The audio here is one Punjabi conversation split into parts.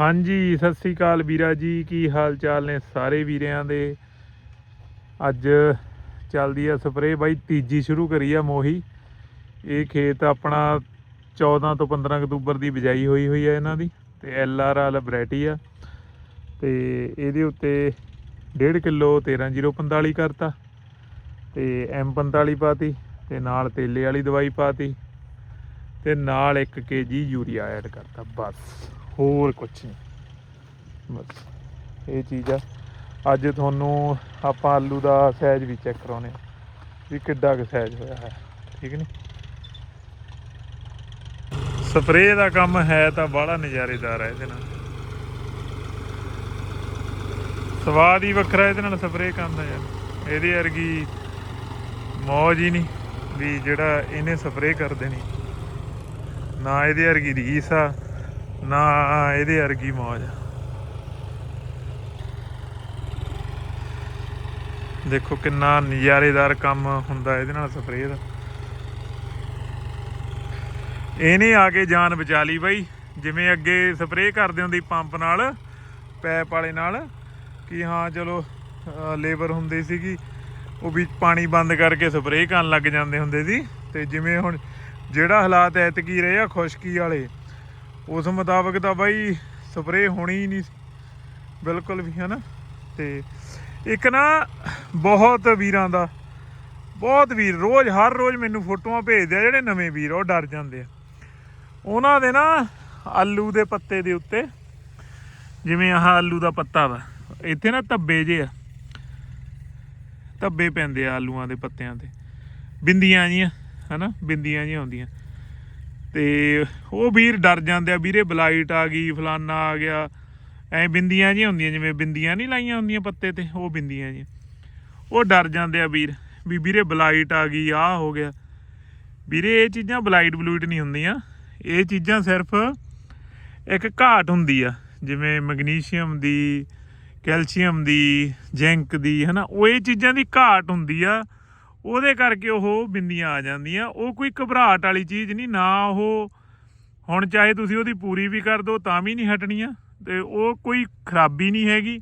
ਹਾਂਜੀ, ਸਤਿ ਸ੍ਰੀ ਅਕਾਲ ਵੀਰਾ ਜੀ। ਕੀ ਹਾਲ ਚਾਲ ਨੇ ਸਾਰੇ ਵੀਰਿਆਂ ਦੇ? ਅੱਜ ਚੱਲਦੀ ਆ ਸਪਰੇਅ। ਬਾਈ, ਤੀਜੀ ਸ਼ੁਰੂ ਕਰੀ ਆ ਮੋਹੀ। ਇਹ ਖੇਤ ਆਪਣਾ 14 ਤੋਂ 15 ਅਕਤੂਬਰ ਦੀ ਬਿਜਾਈ ਹੋਈ ਹੋਈ ਆ ਇਹਨਾਂ ਦੀ ਤੇ ਐਲ ਆਰ ਆਲ ਵੈਰਾਈਟੀ ਆ। ਤੇ ਇਹਦੇ ਉੱਤੇ 1.5 ਕਿਲੋ 13045 ਕਰਤਾ। ਤੇ M45 ਪਾਤੀ, ਤੇ ਨਾਲ ਤੇਲੇ ਵਾਲੀ ਦਵਾਈ ਪਾਤੀ। ਤੇ ਨਾਲ 1 ਕੇਜੀ ਯੂਰੀਆ ਐਡ ਕਰਤਾ, ਬਸ। ਹੋਰ ਕੁਝ ਨਹੀਂ ਬਸ, ਇਹ ਚੀਜ਼ ਆ। ਅੱਜ ਤੁਹਾਨੂੰ ਆਪਾਂ ਆਲੂ ਦਾ ਸਾਈਜ਼ ਵੀ ਚੈੱਕ ਕਰਾਉਣੇ ਆ, ਵੀ ਕਿੱਡਾ ਕੁ ਸਾਈਜ਼ ਹੋਇਆ ਹੈ, ਠੀਕ ਨਹੀਂ ਸਪਰੇਅ ਦਾ ਕੰਮ ਹੈ ਤਾਂ ਬੜਾ ਨਜ਼ਾਰੇਦਾਰ ਹੈ ਇਹਦੇ ਨਾਲ। ਸਵਾਦ ਹੀ ਵੱਖਰਾ ਇਹਦੇ ਨਾਲ ਸਪਰੇਅ ਕਰਨ ਦਾ ਯਾਰ। ਇਹਦੇ ਵਰਗੀ ਮੌਜ ਹੀ ਨਹੀਂ ਵੀ ਜਿਹੜਾ ਇਹਨੇ ਸਪਰੇਅ ਕਰ ਦੇਣੀ। ਨਾ ਇਹਦੇ ਵਰਗੀ ਰੀਸ ਆ ਨਾ, ਇਹਦੇ ਵਰਗੀ ਮੌਜ ਦੇਖੋ ਕਿੰਨਾ ਨਜ਼ਾਰੇਦਾਰ ਕੰਮ ਹੁੰਦਾ ਇਹਦੇ ਨਾਲ ਸਪਰੇਅ ਦਾ। ਇਹਨੇ ਆ ਕੇ ਜਾਨ ਬਚਾ ਲਈ ਬਾਈ, ਜਿਵੇਂ ਅੱਗੇ ਸਪਰੇਅ ਕਰਦੇ ਹੁੰਦੀ ਪੰਪ ਨਾਲ, ਪੈਪ ਵਾਲੇ ਨਾਲ, ਕਿ ਹਾਂ ਚਲੋ ਲੇਬਰ ਹੁੰਦੀ ਸੀਗੀ, ਉਹ ਵੀ ਪਾਣੀ ਬੰਦ ਕਰਕੇ ਸਪਰੇਅ ਕਰਨ ਲੱਗ ਜਾਂਦੇ ਹੁੰਦੇ ਸੀ। ਤੇ ਜਿਵੇਂ ਹੁਣ ਜਿਹੜਾ ਹਾਲਾਤ ਐਤਕੀ ਰਹੇ ਆ ਖੁਸ਼ਕੀ ਵਾਲੇ ਉਸ ਮੁਤਾਬਕ ਤਾਂ ਬਾਈ ਸਪਰੇ ਹੋਣੀ ਹੀ ਨਹੀਂ ਸੀ। ਬਿਲਕੁਲ ਵੀ, ਹਨਾ? ਤੇ ਇੱਕ ਨਾ ਬਹੁਤ ਵੀਰਾਂ ਦਾ, ਬਹੁਤ ਵੀਰ, ਰੋਜ਼, ਹਰ ਰੋਜ਼ ਮੈਨੂੰ ਫੋਟੋਆਂ ਭੇਜਦੇ ਆ, ਜਿਹੜੇ ਨਵੇਂ ਵੀਰ ਉਹ ਡਰ ਜਾਂਦੇ ਆ। ਉਹਨਾਂ ਦੇ ਨਾ ਆਲੂ ਦੇ ਪੱਤੇ ਦੇ ਉੱਤੇ, ਜਿਵੇਂ ਆਹ ਆਲੂ ਦਾ ਪੱਤਾ ਵਾ, ਇੱਥੇ ਨਾ ਧੱਬੇ ਜੇ ਆ। ਧੱਬੇ ਪੈਂਦੇ ਆ ਆਲੂਆਂ ਦੇ ਪੱਤਿਆਂ ਤੇ। ਬਿੰਦੀਆਂ ਜੀਆਂ, ਹਨਾ? ਬਿੰਦੀਆਂ ਜੀਆਂ ਹੁੰਦੀਆਂ। ਤੇ ਉਹ ਵੀਰ ਡਰ ਜਾਂਦੇ ਆ, ਵੀਰੇ ਬਲਾਈਟ ਆ ਗਈ, ਫਲਾਨਾ ਆ ਗਿਆ। ਐ ਬਿੰਦੀਆਂ ਜੀ ਹੁੰਦੀਆਂ, ਜਿਵੇਂ ਬਿੰਦੀਆਂ ਨਹੀਂ ਲਾਈਆਂ ਹੁੰਦੀਆਂ ਪੱਤੇ ਤੇ, ਉਹ ਬਿੰਦੀਆਂ ਜੀ ਉਹ ਡਰ ਜਾਂਦੇ ਆ ਵੀਰ, ਵੀ ਵੀਰੇ ਬਲਾਈਟ ਆ ਗਈ ਆ ਹੋ ਗਿਆ। ਵੀਰੇ ਇਹ ਚੀਜ਼ਾਂ ਬਲਾਈਟ ਬਲੂਈਟ ਨਹੀਂ ਹੁੰਦੀਆਂ। ਇਹ ਚੀਜ਼ਾਂ ਸਿਰਫ ਇੱਕ ਘਾਟ ਹੁੰਦੀ ਆ, ਜਿਵੇਂ ਮੈਗਨੀਸ਼ੀਅਮ ਦੀ, ਕੈਲਸ਼ੀਅਮ ਦੀ, ਜ਼ਿੰਕ ਦੀ, ਹਨਾ। ਉਹ ਇਹ ਚੀਜ਼ਾਂ ਦੀ ਘਾਟ ਹੁੰਦੀ ਆ। ਉਹਦੇ ਕਰਕੇ ਉਹ ਬਿੰਦੀਆਂ ਆ ਜਾਂਦੀਆਂ। ਉਹ ਕੋਈ ਘਬਰਾਹਟ ਵਾਲੀ ਚੀਜ਼ ਨਹੀਂ, ਨਾ ਉਹ ਹੁਣ ਚਾਹੇ ਤੁਸੀਂ ਉਹਦੀ ਪੂਰੀ ਵੀ ਕਰ ਦਿਓ ਤਾਂ ਵੀ ਨਹੀਂ ਹਟਣੀਆਂ। ਤੇ ਉਹ ਕੋਈ ਖਰਾਬੀ ਨਹੀਂ ਹੈਗੀ,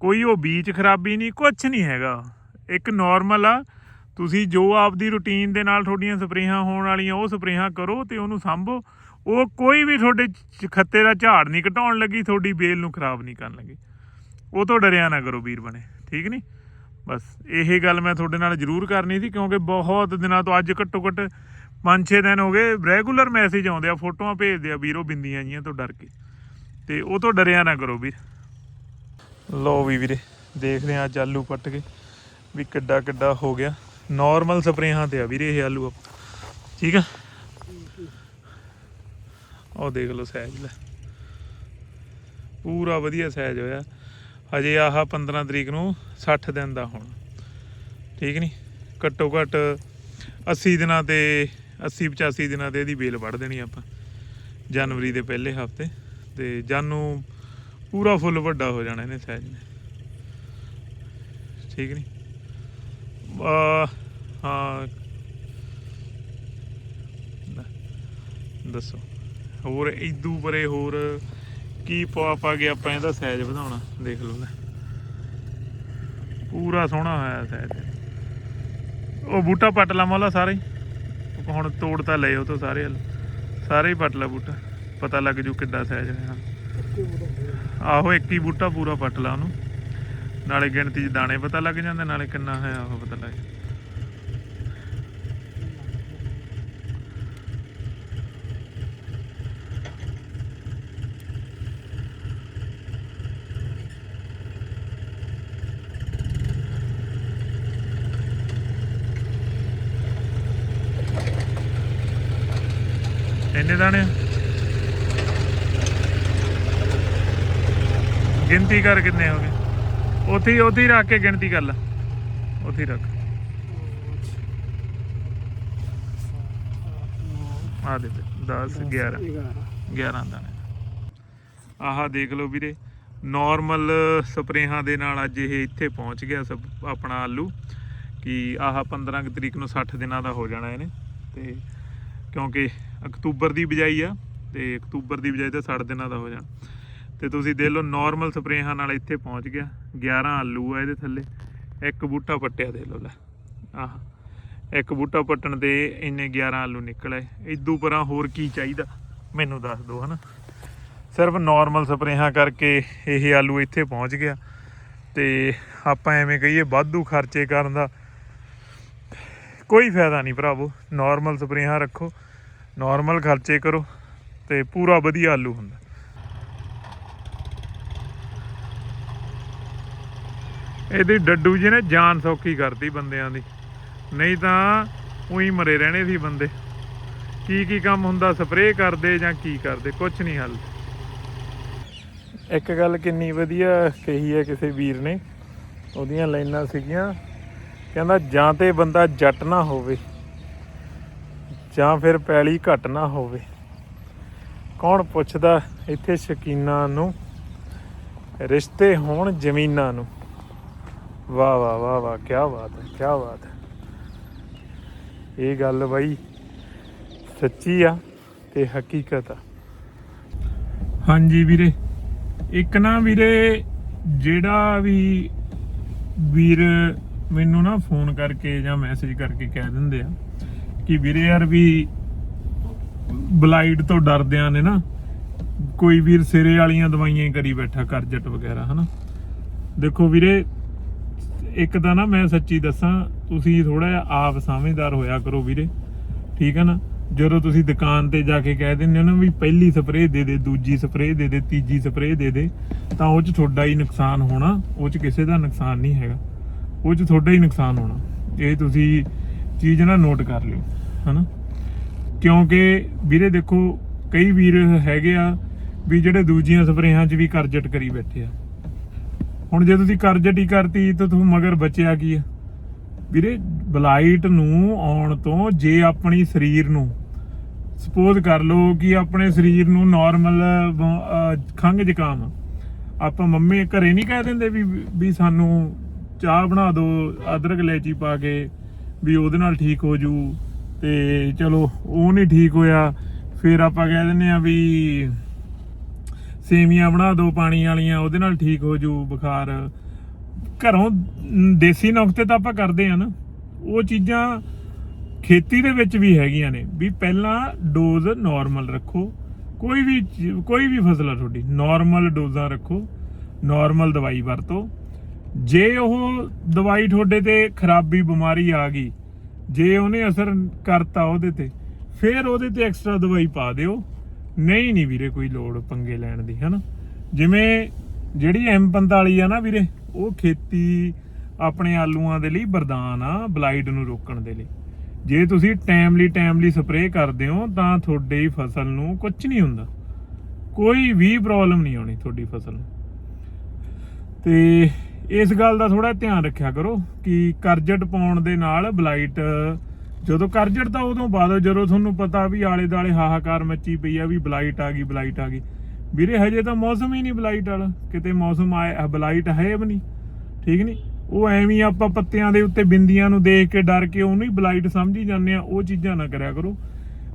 ਕੋਈ ਉਹ ਬੀਜ ਖਰਾਬੀ ਨਹੀਂ ਕੁਝ ਨਹੀਂ ਹੈਗਾ। ਇੱਕ ਨਾਰਮਲ ਆ, ਤੁਸੀਂ ਜੋ ਆਪਦੀ ਰੁਟੀਨ ਦੇ ਨਾਲ ਤੁਹਾਡੀਆਂ ਸਪਰੇਹਾਂ ਹੋਣ ਵਾਲੀਆਂ, ਉਹ ਸਪਰੇਹਾਂ ਕਰੋ ਤੇ ਉਹਨੂੰ ਸੰਭੋ। ਉਹ ਕੋਈ ਵੀ ਤੁਹਾਡੇ ਖੱਤੇ ਦਾ ਝਾੜ ਨਹੀਂ ਘਟਾਉਣ ਲੱਗੀ, ਤੁਹਾਡੀ ਬੇਲ ਨੂੰ ਖਰਾਬ ਨਹੀਂ ਕਰਨ ਲੱਗੀ। ਉਹ ਤੋਂ ਡਰਿਆ ਨਾ ਕਰੋ ਵੀਰ ਬਣੇ, ਠੀਕ ਨਹੀਂ? ਬਸ ਇਹ ਗੱਲ ਮੈਂ ਤੁਹਾਡੇ ਨਾਲ ਜ਼ਰੂਰ ਕਰਨੀ ਸੀ, ਕਿਉਂਕਿ ਬਹੁਤ ਦਿਨਾਂ ਤੋਂ ਅੱਜ ਘੱਟੋ ਘੱਟ 5-6 ਦਿਨ ਹੋ ਗਏ ਰੈਗੂਲਰ ਮੈਸੇਜ ਆਉਂਦੇ ਆ, ਫੋਟੋਆਂ ਭੇਜਦੇ ਆ ਵੀਰੋ ਬਿੰਦੀਆਂ ਜੀਆਂ ਤੋਂ ਡਰ ਕੇ। ਤੇ ਉਹ ਤੋਂ ਡਰਿਆ ਨਾ ਕਰੋ ਵੀਰ। ਲੋ ਵੀ ਵੀਰੇ, ਦੇਖਦੇ ਆ ਅੱਜ ਆਲੂ ਪੱਟ ਕੇ ਵੀ ਕਿੱਡਾ ਕਿੱਡਾ ਹੋ ਗਿਆ। ਨਾਰਮਲ ਸਪਰੇਹਾਂ ਤੇ ਆ ਵੀਰੇ ਇਹ ਆਲੂ ਆਪ- ਠੀਕ ਆ? ਉਹ ਦੇਖ ਲਓ ਸਾਈਜ਼ ਲੈ। ਪੂਰਾ ਵਧੀਆ ਸਾਈਜ਼ ਹੋਇਆ। ਹਜੇ ਆਹ 15 ਤਰੀਕ ਨੂੰ 60 ਦਿਨ ਦਾ ਹੋਣਾ। ਠੀਕ ਨਹੀਂ ਘੱਟੋ ਘੱਟ 80 ਦਿਨਾਂ ਤੇ 80 85 ਦਿਨਾਂ ਤੇ ਇਹਦੀ ਬੇਲ ਵੱਢ ਦੇਣੀ ਆਪਾਂ, ਜਨਵਰੀ ਦੇ ਪਹਿਲੇ ਹਫ਼ਤੇ। ਤੇ ਜਾਨੂੰ ਪੂਰਾ ਫੁੱਲ ਵੱਡਾ ਹੋ ਜਾਣਾ ਇਹਨੇ ਸਾਈਜ਼ ਨੇ। ਠੀਕ ਨਹੀਂ ਆ, ਹਾਂ। ਦੱਸੋ। ਹੋਰ ਇਦੂ ਪਰੇ ਹੋਰ ਕੀ ਪਾ ਪਾ ਕੇ ਆਪਾਂ ਇਹਦਾ ਸਾਈਜ਼ ਵਧਾਉਣਾ, ਦੇਖ ਲਓ ਲੈ। ਪੂਰਾ ਸੋਹਣਾ ਹੋਇਆ ਸਾਈਜ਼ ਉਹ ਬੂਟਾ ਪੱਟ ਲਾ ਮੌਲਾ ਸਾਰੇ ਹੁਣ ਤੋੜ ਤਾਂ ਲਏ ਉਹ ਤੋਂ ਸਾਰੇ ਸਾਰੇ ਹੀ ਪੱਟ ਲਾ ਬੂਟਾ। ਪਤਾ ਲੱਗ ਜੂ ਕਿੱਡਾ ਸਾਈਜ਼ ਹੈ ਆਹੋ ਇੱਕ ਹੀ ਬੂਟਾ ਪੂਰਾ ਪੱਟ ਲਾ ਉਹਨੂੰ। ਨਾਲੇ ਗਿਣਤੀ 'ਚ ਦਾਣੇ ਪਤਾ ਲੱਗ ਜਾਂਦੇ, ਨਾਲੇ ਕਿੰਨਾ ਹੈ ਉਹ ਪਤਾ ਲੱਗ ਜਾਂਦਾ। ਇੰਨੇ ਦਾਣੇ? ਗਿਣਤੀ ਕਰ ਕਿੰਨੇ ਹੋ ਗਏ? ਉੱਥੇ ਹੀ ਉੱਥੇ ਹੀ ਰੱਖ ਕੇ ਗਿਣਤੀ ਕਰ ਲੈ। ਉੱਥੇ ਹੀ ਰੱਖ। ਆ ਦੇ 10 11 11 ਦਾਣੇ। ਆਹ ਦੇਖ ਲਓ ਵੀਰੇ ਨਾਰਮਲ ਸਪਰੇਹਾਂ ਦੇ ਨਾਲ ਅੱਜ ਇਹ ਇੱਥੇ ਪਹੁੰਚ ਗਿਆ ਸਭ ਆਪਣਾ ਆਲੂ ਕਿ ਆਹ 15 ਕੁ ਤਰੀਕ ਨੂੰ 60 ਦਿਨਾਂ ਦਾ ਹੋ ਜਾਣਾ ਇਹਨੇ। ਤੇ ਕਿਉਂਕਿ ਅਕਤੂਬਰ ਦੀ ਬਿਜਾਈ ਆ ਤੇ ਅਕਤੂਬਰ ਦੀ ਬਿਜਾਈ ਤਾਂ 60 ਦਿਨਾਂ ਦਾ ਹੋ ਜਾਣਾ। ਤੇ ਤੁਸੀਂ ਦੇਖ ਲਓ ਨਾਰਮਲ ਸਪਰੇਹਾਂ ਨਾਲ ਇੱਥੇ ਪਹੁੰਚ ਗਿਆ। 11 ਆਲੂ ਆ ਇਹਦੇ ਥੱਲੇ। ਇੱਕ ਬੂਟਾ ਪੱਟਿਆ ਦੇ ਲਓ ਲੈ। ਆਹ। ਇੱਕ ਬੂਟਾ ਪੱਟਣ ਤੇ ਇੰਨੇ 11 ਆਲੂ ਨਿਕਲੇ। ਇਦੋਂ ਪਰਾਂ ਹੋਰ ਕੀ ਚਾਹੀਦਾ? ਮੈਨੂੰ ਦੱਸ ਦਿਓ, ਹਨਾ? ਸਿਰਫ ਨਾਰਮਲ ਸਪਰੇਹਾਂ ਕਰਕੇ ਇਹ ਆਲੂ ਇੱਥੇ ਪਹੁੰਚ ਗਿਆ। ਤੇ ਆਪਾਂ ਐਵੇਂ ਕਹੀਏ, ਵਾਧੂ ਖਰਚੇ ਕਰਨ ਦਾ ਕੋਈ ਫਾਇਦਾ ਨਹੀਂ ਭਰਾਵੋ ਨਾਰਮਲ ਸਪਰੇਹਾਂ ਰੱਖੋ ਨਾਰਮਲ ਖਰਚੇ ਕਰੋ ਤੇ ਪੂਰਾ ਵਧੀਆ ਆਲੂ ਹੁੰਦਾ। ਇਹਦੀ ਡੱਡੂ ਜੀ ਨੇ ਜਾਨ ਸੌਖੀ ਕਰਤੀ ਬੰਦਿਆਂ ਦੀ, ਨਹੀਂ ਤਾਂ ਉਹੀ ਮਰੇ ਰਹਿਣੇ ਸੀ ਬੰਦੇ। ਕੀ ਕੀ ਕੰਮ ਹੁੰਦਾ, ਸਪਰੇਅ ਕਰਦੇ ਜਾਂ ਕੀ ਕਰਦੇ ਕੁਝ ਨਹੀਂ ਹੱਲ। ਇੱਕ ਗੱਲ ਕਿੰਨੀ ਵਧੀਆ ਕਹੀ ਹੈ ਕਿਸੇ ਵੀਰ ਨੇ, ਉਹਦੀਆਂ ਲਾਈਨਾਂ ਸੀਗੀਆਂ ਕਹਿੰਦਾ ਜਾਂ ਤੇ ਬੰਦਾ ਜੱਟ ਨਾ ਹੋਵੇ, ਜਾਂ ਫਿਰ ਪੈਲੀ ਘਟ ਨਾ ਹੋਵੇ। ਕੌਣ ਪੁੱਛਦਾ ਇੱਥੇ ਸ਼ਕੀਨਾ ਨੂੰ? ਰਿਸ਼ਤੇ ਹੋਣ ਜ਼ਮੀਨਾਂ ਨੂੰ। ਵਾਹ ਵਾਹ ਵਾਹ ਵਾਹ ਕੀ ਬਾਤ ਹੈ ਕੀ ਬਾਤ ਹੈ। ਇਹ ਗੱਲ ਬਈ ਸੱਚੀ ਆ ਤੇ ਹਕੀਕਤ ਆ। ਹਾਂਜੀ ਵੀਰੇ। ਇੱਕ ਨਾ ਵੀਰੇ, ਜਿਹੜਾ ਵੀ ਵੀਰ ਮੈਨੂੰ ਨਾ ਫੋਨ ਕਰਕੇ ਜਾਂ ਮੈਸੇਜ ਕਰਕੇ ਕਹਿ ਦਿੰਦੇ ਆ ਕਿ ਵੀਰੇ ਯਾਰ ਵੀ ਬਲਾਈਡ ਤੋਂ ਡਰਦਿਆਂ ਨੇ ਨਾ ਕੋਈ ਵੀਰ ਸਿਰੇ ਵਾਲੀਆਂ ਦਵਾਈਆਂ ਹੀ ਕਰੀ ਬੈਠਾ ਕਰਜਟ ਵਗੈਰਾ, ਹਨਾ? ਦੇਖੋ ਵੀਰੇ, ਇੱਕ ਤਾਂ ਨਾ ਮੈਂ ਸੱਚੀ ਦੱਸਾਂ, ਤੁਸੀਂ ਥੋੜਾ ਜਿਹਾ ਆਪ ਸਮਝਦਾਰ ਹੋਇਆ ਕਰੋ ਵੀਰੇ, ਠੀਕ ਹੈ ਨਾ? ਜਦੋਂ ਤੁਸੀਂ ਦੁਕਾਨ ਤੇ ਜਾ ਕੇ ਕਹਿ ਦਿੰਦੇ ਹੋ ਨਾ ਵੀ ਪਹਿਲੀ ਸਪਰੇਅ ਦੇ ਦੇ, ਦੂਜੀ ਸਪਰੇਅ ਦੇ ਦੇ, ਤੀਜੀ ਸਪਰੇਅ ਦੇ ਦੇ, ਤਾਂ ਉਹ ਚ ਤੁਹਾਡਾ ਹੀ ਨੁਕਸਾਨ ਹੋਣਾ, ਉਹ ਚ ਕਿਸੇ ਦਾ ਨੁਕਸਾਨ ਨਹੀਂ ਹੈਗਾ। ਉਹ ਚ ਤੁਹਾਡਾ ਹੀ ਨੁਕਸਾਨ ਹੋਣਾ। ਇਹ ਤੁਸੀਂ ਚੀਜ਼ ਨਾ ਨੋਟ ਕਰ ਲਿਓ, ਹਨਾ? ਕਿਉਂਕਿ ਵੀਰੇ ਦੇਖੋ, ਕਈ ਵੀਰ ਹੈਗੇ ਆ ਵੀ ਜਿਹੜੇ ਦੂਜੀਆਂ ਸਪਰੇਹਾਂ 'ਚ ਵੀ ਕਰਜਟ ਕਰੀ ਬੈਠੇ ਆ। ਹੁਣ ਜੇ ਤੁਸੀਂ ਕਰਜਟ ਹੀ ਕਰਤੀ ਤਾਂ ਤੁਹਾਨੂੰ ਮਗਰ ਬਚਿਆ ਕੀ ਆ? ਵੀਰੇ, ਬਲਾਈਟ ਨੂੰ ਆਉਣ ਤੋਂ ਜੇ ਆਪਣੀ ਸਰੀਰ ਨੂੰ ਸਪੋਜ਼ ਕਰ ਲਓ ਕਿ ਆਪਣੇ ਸਰੀਰ ਨੂੰ ਨਾਰਮਲ ਖੰਗ ਜ਼ੁਕਾਮ ਆਪਾਂ ਮੰਮੀ ਘਰੇ ਨਹੀਂ ਕਹਿ ਦਿੰਦੇ ਵੀ ਵੀ ਸਾਨੂੰ ਚਾਹ ਬਣਾ ਦਿਓ ਅਦਰਕ ਇਲਾਇਚੀ ਪਾ ਕੇ ਵੀ ਉਹਦੇ ਨਾਲ ਠੀਕ ਹੋ ਜੂ। ਤੇ ਚਲੋ, ਉਹ ਨਹੀਂ ਠੀਕ ਹੋਇਆ। ਫਿਰ ਆਪਾਂ ਕਹਿ ਦਿੰਦੇ ਆ ਵੀ ਸੇਵੀਆਂ ਬਣਾ ਦਿਓ ਪਾਣੀ ਵਾਲੀਆਂ, ਉਹਦੇ ਨਾਲ ਠੀਕ ਹੋ ਜੂ ਬੁਖਾਰ। ਘਰੋਂ ਦੇਸੀ ਨੁਕਤੇ ਤਾਂ ਆਪਾਂ ਕਰਦੇ ਆ ਨਾ। ਉਹ ਚੀਜ਼ਾਂ ਖੇਤੀ ਦੇ ਵਿੱਚ ਵੀ ਹੈਗੀਆਂ ਨੇ। ਵੀ ਪਹਿਲਾਂ ਡੋਜ਼ ਨਾਰਮਲ ਰੱਖੋ। ਕੋਈ ਵੀ ਕੋਈ ਵੀ ਫਸਲ ਆ ਤੁਹਾਡੀ ਨਾਰਮਲ ਡੋਜ਼ਾਂ ਰੱਖੋ। ਨਾਰਮਲ ਦਵਾਈ ਵਰਤੋ। ਜੇ ਉਹ ਦਵਾਈ ਤੁਹਾਡੇ ਤੇ ਖਰਾਬੀ ਬਿਮਾਰੀ ਆ ਗਈ, ਜੇ ਉਹਨੇ ਅਸਰ ਕਰਤਾ ਉਹਦੇ ਤੇ, ਫਿਰ ਉਹਦੇ ਤੇ ਐਕਸਟਰਾ ਦਵਾਈ ਪਾ ਦਿਓ। ਨਹੀਂ ਨਹੀਂ ਵੀਰੇ ਕੋਈ ਲੋੜ ਪੰਗੇ ਲੈਣ ਦੀ, ਹਨਾ? ਜਿਵੇਂ ਜਿਹੜੀ M45 ਆ ਨਾ ਵੀਰੇ, ਉਹ ਖੇਤੀ ਆਪਣੇ ਆਲੂਆਂ ਦੇ ਲਈ ਵਰਦਾਨ ਆ, ਬਲਾਈਡ ਨੂੰ ਰੋਕਣ ਦੇ ਲਈ। ਜੇ ਤੁਸੀਂ ਟਾਈਮਲੀ ਟਾਈਮਲੀ ਸਪਰੇਅ ਕਰਦੇ ਹੋ, ਤਾਂ ਤੁਹਾਡੀ ਫਸਲ ਨੂੰ ਕੁਝ ਨਹੀਂ ਹੁੰਦਾ। ਕੋਈ ਵੀ ਪ੍ਰੋਬਲਮ ਨਹੀਂ ਆਉਣੀ ਤੁਹਾਡੀ ਫਸਲ ਨੂੰ। ਤੇ ਇਸ ਗੱਲ ਦਾ ਥੋੜਾ ਧਿਆਨ ਰੱਖਿਆ ਕਰੋ ਕਿ ਕਰਜਟ ਪਾਉਣ ਦੇ ਨਾਲ ਬਲਾਈਟ, ਜਦੋਂ ਕਰਜਟ ਤਾਂ ਉਦੋਂ ਬਾਅਦ ਜਦੋਂ ਤੁਹਾਨੂੰ ਪਤਾ ਵੀ ਆਲੇ ਦਾਲੇ ਹਾਹਾਕਾਰ ਮੱਚੀ ਪਈ ਆ ਵੀ ਬਲਾਈਟ ਆ ਗਈ, ਬਲਾਈਟ ਆ ਗਈ। ਵੀਰੇ, ਹਜੇ ਤਾਂ ਮੌਸਮ ਹੀ ਨਹੀਂ ਬਲਾਈਟ ਵਾਲਾ। ਕਿਤੇ ਮੌਸਮ ਆਇਆ ਬਲਾਈਟ ਹੈ ਵੀ ਨਹੀਂ। ਠੀਕ ਨਹੀਂ? ਉਹ ਐਵੇਂ ਆਪਾਂ ਪੱਤਿਆਂ ਦੇ ਉੱਤੇ ਬਿੰਦੀਆਂ ਨੂੰ ਦੇਖ ਕੇ ਡਰ ਕੇ ਉਹਨੂੰ ਹੀ ਬਲਾਈਟ ਸਮਝੀ ਜਾਂਦੇ ਆ। ਉਹ ਚੀਜ਼ਾਂ ਨਾ ਕਰਿਆ ਕਰੋ।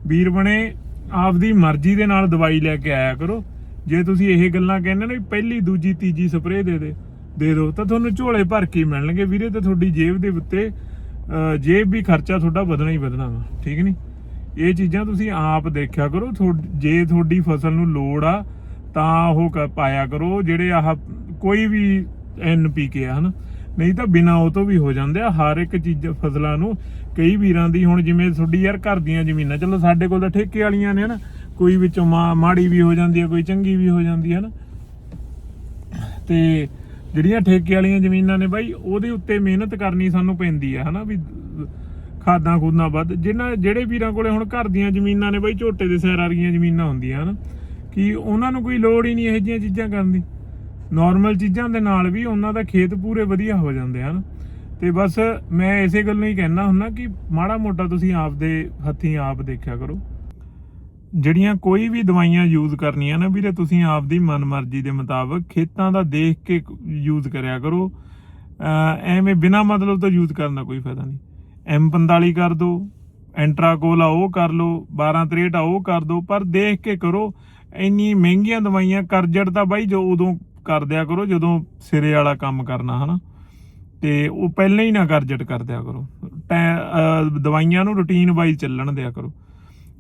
ਵੀਰ ਬਣੇ, ਆਪਦੀ ਮਰਜ਼ੀ ਦੇ ਨਾਲ ਦਵਾਈ ਲੈ ਕੇ ਆਇਆ ਕਰੋ। ਜੇ ਤੁਸੀਂ ਇਹ ਗੱਲਾਂ ਕਹਿੰਦੇ ਨਾ ਵੀ ਪਹਿਲੀ, ਦੂਜੀ, ਤੀਜੀ ਸਪਰੇਅ ਦੇ ਦੇ ਦੇ ਦਿਓ, ਤਾਂ ਤੁਹਾਨੂੰ ਝੋਲੇ ਭਰ ਕੇ ਮਿਲਣਗੇ। ਵੀਰੇ, ਤੇ ਤੁਹਾਡੀ ਜੇਬ ਦੇ ਉੱਤੇ ਜੇਬ ਵੀ ਖਰਚਾ ਤੁਹਾਡਾ ਵਧਣਾ ਹੀ ਵਧਣਾ ਵਾ, ਠੀਕ ਨਹੀਂ? ਇਹ ਚੀਜ਼ਾਂ ਤੁਸੀਂ ਆਪ ਦੇਖਿਆ ਕਰੋ ਥੋੜ- ਜੇ ਤੁਹਾਡੀ ਫਸਲ ਨੂੰ ਲੋੜ ਆ, ਤਾਂ ਉਹ ਕ- ਪਾਇਆ ਕਰੋ, ਜਿਹੜੇ ਆਹ ਕੋਈ ਵੀ ਐਨਪੀਕੇ ਆ, ਹਨ? ਨਹੀਂ ਤਾਂ ਬਿਨਾ ਉਹ ਤੋਂ ਵੀ ਹੋ ਜਾਂਦੇ ਆ, ਹਰ ਇੱਕ ਚੀਜ਼ ਫਸਲਾਂ ਨੂੰ, ਕਈ ਵੀਰਾਂ ਦੀ ਹੁਣ ਜਿਵੇਂ ਤੁਹਾਡੀ ਯਾਰ ਘਰ ਦੀਆਂ ਜ਼ਮੀਨਾਂ, ਚਲੋ ਸਾਡੇ ਕੋਲ ਤਾਂ ਠੇਕੇ ਵਾਲੀਆਂ ਨੇ, ਹਨਾ? ਕੋਈ ਵਿੱਚੋਂ ਮਾ- ਮਾੜੀ ਵੀ ਹੋ ਜਾਂਦੀ ਹੈ ਕੋਈ ਚੰਗੀ ਵੀ ਹੋ ਜਾਂਦੀ ਹੈ ਨਾ ਤੇ ਜਿਹੜੀਆਂ ਠੇਕੇ ਵਾਲੀਆਂ ਜ਼ਮੀਨਾਂ ਨੇ ਬਾਈ, ਉਹਦੇ ਉੱਤੇ ਮਿਹਨਤ ਕਰਨੀ ਸਾਨੂੰ ਪੈਂਦੀ ਹੈ ਹਨਾ ਵੀ ਖਾਦਾਂ ਖੂਦਾਂ ਵੱਧ। ਜਿਨ੍ਹਾਂ ਜਿਹੜੇ ਵੀਰਾਂ ਕੋਲੇ ਹੁਣ ਘਰ ਦੀਆਂ ਜ਼ਮੀਨਾਂ ਨੇ ਬਾਈ, ਝੋਟੇ ਦੇ ਸਿਰ ਵਰਗੀਆਂ ਜ਼ਮੀਨਾਂ ਹੁੰਦੀਆਂ, ਹਨਾ। ਕਿ ਉਹਨਾਂ ਨੂੰ ਕੋਈ ਲੋੜ ਹੀ ਨਹੀਂ ਇਹੋ ਜਿਹੀਆਂ ਚੀਜ਼ਾਂ ਕਰਨ ਦੀ। ਨਾਰਮਲ ਚੀਜ਼ਾਂ ਦੇ ਨਾਲ ਵੀ ਉਹਨਾਂ ਦਾ ਖੇਤ ਪੂਰੇ ਵਧੀਆ ਹੋ ਜਾਂਦੇ ਹਨ। ਤੇ ਬਸ ਮੈਂ ਇਸੇ ਗੱਲ ਨੂੰ ਹੀ ਕਹਿਣਾ ਹੁੰਨਾ ਕਿ ਮਾੜਾ ਮੋਟਾ ਤੁਸੀਂ ਆਪਦੇ ਹੱਥੀਂ ਆਪ ਦੇਖਿਆ ਕਰੋ। ਜਿਹੜੀਆਂ ਕੋਈ ਵੀ ਦਵਾਈਆਂ ਯੂਜ਼ ਕਰਨੀਆਂ ਨਾ ਵੀਰੇ, ਤੁਸੀਂ ਆਪਦੀ ਮਨਮਰਜ਼ੀ ਦੇ ਮੁਤਾਬਕ ਖੇਤਾਂ ਦਾ ਦੇਖ ਕੇ ਯੂਜ਼ ਕਰਿਆ ਕਰੋ। ਐਵੇਂ ਬਿਨਾ ਮਤਲਬ ਤੋਂ ਯੂਜ਼ ਕਰਨ ਦਾ ਕੋਈ ਫਾਇਦਾ ਨਹੀਂ। M45 ਕਰ ਦਿਓ ਐਂਟਰਾਕੋਲ ਆ ਉਹ ਕਰ ਲਓ 1263 ਆ ਉਹ ਕਰ ਦਿਓ ਪਰ ਦੇਖ ਕੇ ਕਰੋ ਇੰਨੀ ਮਹਿੰਗੀਆਂ ਦਵਾਈਆਂ ਕਰਜੜ ਤਾਂ ਬਾਈ ਜੋ ਉਦੋਂ ਕਰ ਦਿਆ ਕਰੋ, ਜਦੋਂ ਸਿਰੇ ਵਾਲਾ ਕੰਮ ਕਰਨਾ, ਹਨਾ? ਤੇ ਉਹ ਪਹਿਲਾਂ ਹੀ ਨਾ ਕਰਜਟ ਕਰ ਦਿਆ ਕਰੋ। ਟੈ- ਦਵਾਈਆਂ ਨੂੰ ਰੁਟੀਨ ਵਾਈਜ਼ ਚੱਲਣ ਦਿਆ ਕਰੋ।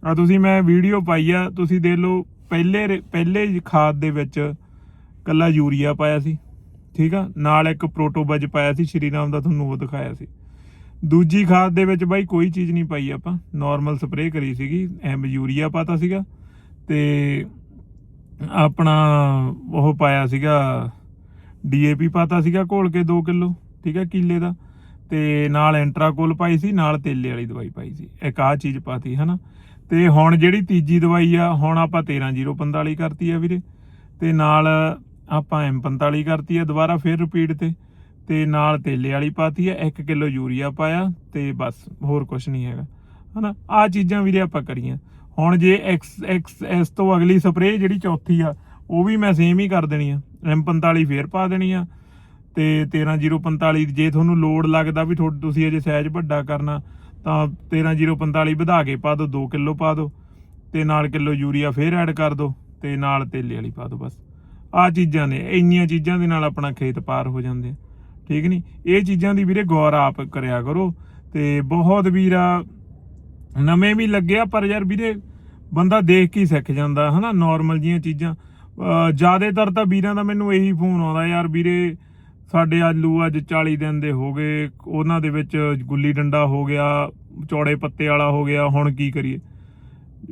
ਆ ਤੁਸੀਂ ਮੈਂ ਵੀਡੀਓ ਪਾਈ ਆ, ਤੁਸੀਂ ਦੇਖ ਲਓ, ਪਹਿਲੇ ਰੇ- ਪਹਿਲੇ ਖਾਦ ਦੇ ਵਿੱਚ ਕੱਲਾ ਯੂਰੀਆ ਪਾਇਆ ਸੀ, ਠੀਕ ਆ? ਨਾਲ ਇੱਕ ਪ੍ਰੋਟੋਬਜ ਪਾਇਆ ਸੀ ਸ਼੍ਰੀਰਾਮ ਦਾ ਤੁਹਾਨੂੰ ਉਹ ਦਿਖਾਇਆ ਸੀ। ਦੂਜੀ ਖਾਦ ਦੇ ਵਿੱਚ ਬਾਈ ਕੋਈ ਚੀਜ਼ ਨਹੀਂ ਪਾਈ ਆਪਾਂ ਨਾਰਮਲ ਸਪਰੇਅ ਕਰੀ ਸੀਗੀ ਐਮ ਯੂਰੀਆ ਪਾਤਾ ਸੀਗਾ ਤੇ ਆਪਣਾ ਉਹ ਪਾਇਆ ਸੀਗਾ ਡੀਏਪੀ ਪਾਤਾ ਸੀਗਾ ਘੋਲ ਕੇ 2 ਕਿਲੋ, ਠੀਕ ਹੈ ਕਿੱਲੇ ਦਾ। ਤੇ ਨਾਲ ਐਂਟਰਾਕੋਲ ਪਾਈ ਸੀ, ਨਾਲ ਤੇਲੇ ਵਾਲੀ ਦਵਾਈ ਪਾਈ ਸੀ। ਇੱਕ ਆਹ ਚੀਜ਼ ਪਾਤੀ, ਹਨਾ? ਤੇ ਹੁਣ ਜਿਹੜੀ ਤੀਜੀ ਦਵਾਈ ਆ, ਹੁਣ ਆਪਾਂ 13045 ਕਰਤੀ ਆ ਵੀਰੇ। ਤੇ ਨਾਲ ਆਪਾਂ M45 ਕਰਤੀ ਆ ਦੁਬਾਰਾ ਫਿਰ ਰਿਪੀਟ ਤੇ। ਤੇ ਨਾਲ ਤੇਲੇ ਵਾਲੀ ਪਾਤੀ ਆ 1 ਕਿਲੋ ਯੂਰੀਆ ਪਾਇਆ ਤੇ ਬਸ, ਹੋਰ ਕੁਝ ਨਹੀਂ ਹੈਗਾ। ਹਨਾ? ਆ ਚੀਜ਼ਾਂ ਵੀਰੇ ਆਪਾਂ ਕਰੀਆਂ। ਹੁਣ ਜੇ ਐਕਸ ਐਕਸ ਇਸ ਤੋਂ ਅਗਲੀ ਸਪਰੇਅ ਜਿਹੜੀ ਚੌਥੀ ਆ, ਉਹ ਵੀ ਮੈਂ ਸੇਮ ਹੀ ਕਰ ਦੇਣੀ ਆ। M45 ਫੇਰ ਪਾ ਦੇਣੀ ਆ। ਤੇ 13045 ਜੇ ਤੁਹਾਨੂੰ ਲੋਡ ਲੱਗਦਾ ਵੀ ਤੁਹਾਡੇ ਤੁਸੀਂ ਅਜੇ ਸਾਈਜ਼ ਵੱਡਾ ਕਰਨਾ ਤਾਂ 13045 ਵਧਾ ਕੇ ਪਾ ਦਿਓ 2 ਕਿਲੋ ਪਾ ਦਿਓ, ਤੇ ਨਾਲ ਕਿਲੋ ਯੂਰੀਆ ਫੇਰ ਐਡ ਕਰ ਦਿਓ, ਤੇ ਨਾਲ ਤੇਲੇ ਵਾਲੀ ਪਾ ਦਿਓ ਬਸ। ਆ ਚੀਜ਼ਾਂ ਨੇ, ਇੰਨੀਆਂ ਚੀਜ਼ਾਂ ਦੇ ਨਾਲ ਆਪਣਾ ਖੇਤ ਪਾਰ ਹੋ ਜਾਂਦੇ ਆ। ਠੀਕ ਨਹੀਂ ਇਹ ਚੀਜ਼ਾਂ ਦੀ ਵੀਰੇ ਗੌਰ ਆਪ ਕਰਿਆ ਕਰੋ, ਤੇ ਬਹੁਤ ਵੀਰਾ ਨਵੇਂ ਵੀ ਲੱਗਿਆ, ਪਰ ਯਾਰ ਵੀਰੇ ਬੰਦਾ ਦੇਖ ਕੇ ਸਿੱਖ ਜਾਂਦਾ, ਹਨਾ? ਨਾਰਮਲ ਜੀਆਂ ਚੀਜ਼ਾਂ। ਜ਼ਿਆਦਾਤਰ ਤਾਂ ਵੀਰਾਂ ਦਾ ਮੈਨੂੰ ਇਹੀ ਫੋਨ ਆਉਂਦਾ, ਯਾਰ ਵੀਰੇ ਸਾਡੇ ਆਲੂ ਅੱਜ 40 ਦਿਨ ਦੇ ਹੋ ਗਏ, ਉਹਨਾਂ ਦੇ ਵਿੱਚ ਗੁੱਲੀ ਡੰਡਾ ਹੋ ਗਿਆ, ਚੌੜੇ ਪੱਤੇ ਵਾਲਾ ਹੋ ਗਿਆ, ਹੁਣ ਕੀ ਕਰੀਏ?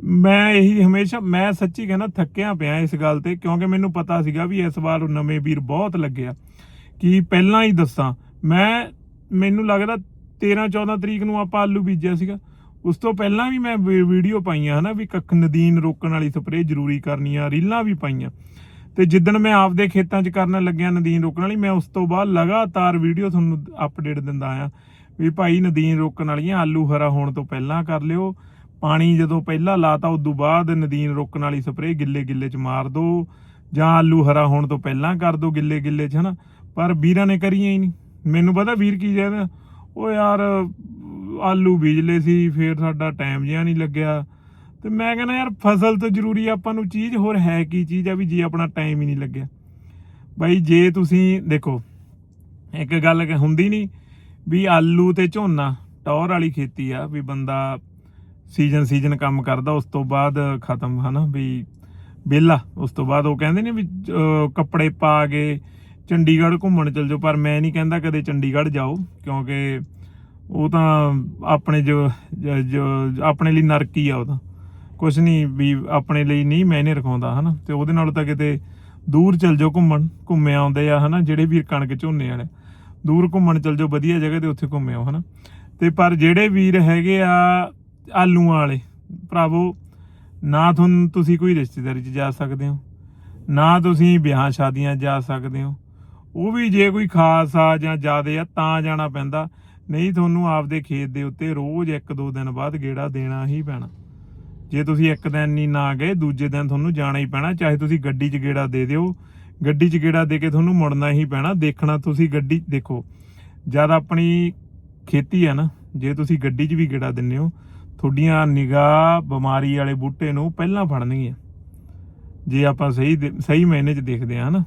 ਮੈਂ ਇਹੀ ਹਮੇਸ਼ਾ, ਮੈਂ ਸੱਚੀ ਕਹਿੰਦਾ ਥੱਕਿਆ ਪਿਆ ਇਸ ਗੱਲ ਤੇ, ਕਿਉਂਕਿ ਮੈਨੂੰ ਪਤਾ ਸੀਗਾ ਵੀ ਇਸ ਵਾਰ ਨਵੇਂ ਵੀਰ ਬਹੁਤ ਲੱਗਿਆ ਕਿ ਪਹਿਲਾਂ ਹੀ ਦੱਸਾਂ, ਮੈਂ, ਮੈਨੂੰ ਲੱਗਦਾ 13 14 ਤਰੀਕ ਨੂੰ ਆਪਾਂ ਆਲੂ ਬੀਜਿਆ ਸੀਗਾ। ਉਸ ਤੋਂ ਪਹਿਲਾਂ ਵੀ ਮੈਂ ਵੀ- ਵੀਡੀਓ ਪਾਈਆਂ ਹਨਾ, ਵੀ ਕੱਖ ਨਦੀਨ ਰੋਕਣ ਵਾਲੀ ਸਪਰੇਅ ਜ਼ਰੂਰੀ ਕਰਨੀ ਆ, ਰੀਲਾਂ ਵੀ ਪਾਈਆਂ। ਤੇ ਜਿੱਦਣ ਮੈਂ ਆਪਦੇ ਖੇਤਾਂ 'ਚ ਕਰਨ ਲੱਗਿਆ ਨਦੀਨ ਰੋਕਣ ਵਾਲੀ, ਮੈਂ ਉਸ ਤੋਂ ਬਾਅਦ ਲਗਾਤਾਰ ਵੀਡੀਓ ਤੁਹਾਨੂੰ ਅਪਡੇਟ ਦਿੰਦਾ ਆ ਵੀ ਭਾਈ ਨਦੀਨ ਰੋਕਣ ਵਾਲੀਆਂ ਆਲੂ ਹਰਾ ਹੋਣ ਤੋਂ ਪਹਿਲਾਂ ਕਰ ਲਿਓ, ਪਾਣੀ ਜਦੋਂ ਪਹਿਲਾਂ ਲਾਤਾ ਉਦੋਂ ਬਾਅਦ ਨਦੀਨ ਰੋਕਣ ਵਾਲੀ ਸਪਰੇਅ ਗਿੱਲੇ ਗਿੱਲੇ 'ਚ ਮਾਰ ਦਿਓ ਜਾਂ ਆਲੂ ਹਰਾ ਹੋਣ ਤੋਂ ਪਹਿਲਾਂ ਕਰ ਦਿਓ ਗਿੱਲੇ ਗਿੱਲੇ 'ਚ, ਹਨਾ? ਪਰ ਵੀਰਾਂ ਨੇ ਕਰੀਆਂ ਹੀ ਨਹੀਂ। ਮੈਨੂੰ ਪਤਾ ਵੀਰ ਕੀ ਕਹਿੰਦਾ ਉਹ ਯਾਰ, ਆਲੂ ਬੀਜ ਲਏ ਸੀ, ਫੇਰ ਸਾਡਾ ਟਾਈਮ ਜਿਹਾ ਨਹੀਂ ਲੱਗਿਆ। ਤੇ ਮੈਂ ਕਹਿੰਦਾ ਯਾਰ ਫਸਲ ਤੋਂ ਜ਼ਰੂਰੀ ਆਪਾਂ ਨੂੰ ਚੀਜ਼ ਹੋਰ ਹੈ ਕੀ ਚੀਜ਼ ਆ ਵੀ ਜੇ ਆਪਣਾ ਟਾਈਮ ਹੀ ਨਹੀਂ ਲੱਗਿਆ। ਬਾਈ ਜੇ ਤੁਸੀਂ ਦੇਖੋ, ਇੱਕ ਗੱਲ ਹੁੰਦੀ ਨਹੀਂ ਵੀ ਆਲੂ ਤੇ ਝੋਨਾ, ਟੌਰ ਵਾਲੀ ਖੇਤੀ ਆ, ਵੀ ਬੰਦਾ ਸੀਜ਼ਨ ਸੀਜ਼ਨ ਕੰਮ ਕਰਦਾ, ਉਸ ਤੋਂ ਬਾਅਦ ਖਤਮ, ਹਨਾ, ਵੀ ਵਿਹਲਾ। ਉਸ ਤੋਂ ਬਾਅਦ ਉਹ ਕਹਿੰਦੇ ਨੇ ਵੀ ਕੱਪੜੇ ਪਾ ਕੇ ਚੰਡੀਗੜ੍ਹ ਘੁੰਮਣ ਚਲ ਜਾਓ, ਪਰ ਮੈਂ ਨਹੀਂ ਕਹਿੰਦਾ ਕਦੇ ਚੰਡੀਗੜ੍ਹ ਜਾਓ, ਕਿਉਂਕਿ ਉਹ ਤਾਂ ਆਪਣੇ ਜੋ ਜੋ, ਆਪਣੇ ਲਈ ਨਰਕ ਹੀ ਆ ਉਹ ਤਾਂ। ਕੁਝ ਨਹੀਂ ਵੀ ਆਪਣੇ ਲਈ ਨਹੀਂ ਮੈਨੇ ਰਖਾਉਂਦਾ, ਹਨਾ? ਤੇ ਉਹਦੇ ਨਾਲ ਤਾਂ ਕਿਤੇ ਦੂਰ ਚਲ ਜਾਓ ਘੁੰਮਣ, ਘੁੰਮੇ ਆਉਂਦੇ ਆ, ਹਨਾ? ਜਿਹੜੇ ਵੀਰ ਕਣਕ ਝੋਨੇ ਵਾਲੇ, ਦੂਰ ਘੁੰਮਣ ਚਲ ਜਾਓ, ਵਧੀਆ ਜਗ੍ਹਾ ਤੇ ਉੱਥੇ ਘੁੰਮੇ ਆਓ, ਹਨਾ? ਤੇ ਪਰ ਜਿਹੜੇ ਵੀਰ ਹੈਗੇ ਆ ਆਲੂਆਂ ਵਾਲੇ, ਭਰਾਵੋ, ਨਾ ਤੁਹਾਨੂੰ ਤੁਸੀਂ ਕੋਈ ਰਿਸ਼ਤੇਦਾਰੀ 'ਚ ਜਾ ਸਕਦੇ ਹੋ, ਨਾ ਤੁਸੀਂ ਵਿਆਹ ਸ਼ਾਦੀਆਂ ਜਾ ਸਕਦੇ ਹੋ। ਉਹ ਵੀ ਜੇ ਕੋਈ ਖਾਸ ਆ ਜਾਂ ਜ਼ਿਆਦੇ ਆ, ਤਾਂ ਜਾਣਾ ਪੈਂਦਾ। ਨਹੀਂ, ਤੁਹਾਨੂੰ ਆਪਦੇ ਖੇਤ ਦੇ ਉੱਤੇ ਰੋਜ਼ ਇੱਕ ਦੋ ਦਿਨ ਬਾਅਦ ਗੇੜਾ ਦੇਣਾ ਹੀ ਪੈਣਾ। ਜੇ ਤੁਸੀਂ ਇੱਕ ਦਿਨ ਨਹੀਂ ਨਾ ਗਏ, ਦੂਜੇ ਦਿਨ ਤੁਹਾਨੂੰ ਜਾਣਾ ਹੀ ਪੈਣਾ, ਚਾਹੇ ਤੁਸੀਂ ਗੱਡੀ 'ਚ ਗੇੜਾ ਦੇ ਦਿਓ। ਗੱਡੀ 'ਚ ਗੇੜਾ ਦੇ ਕੇ ਤੁਹਾਨੂੰ ਮੁੜਨਾ ਹੀ ਪੈਣਾ, ਦੇਖਣਾ ਤੁਸੀਂ ਗੱਡੀ, ਦੇਖੋ, ਜਦ ਆਪਣੀ ਖੇਤੀ ਹੈ ਨਾ, ਜੇ ਤੁਸੀਂ ਗੱਡੀ 'ਚ ਵੀ ਗੇੜਾ ਦਿੰਦੇ ਹੋ, ਤੁਹਾਡੀਆਂ ਨਿਗਾਹ ਬਿਮਾਰੀ ਵਾਲੇ ਬੂਟੇ ਨੂੰ ਪਹਿਲਾਂ ਫੜਨਗੀਆਂ। ਜੇ ਆਪਾਂ ਸਹੀ ਦੇ- ਸਹੀ ਮਾਇਨੇ 'ਚ ਦੇਖਦੇ ਹਾਂ ਨਾ,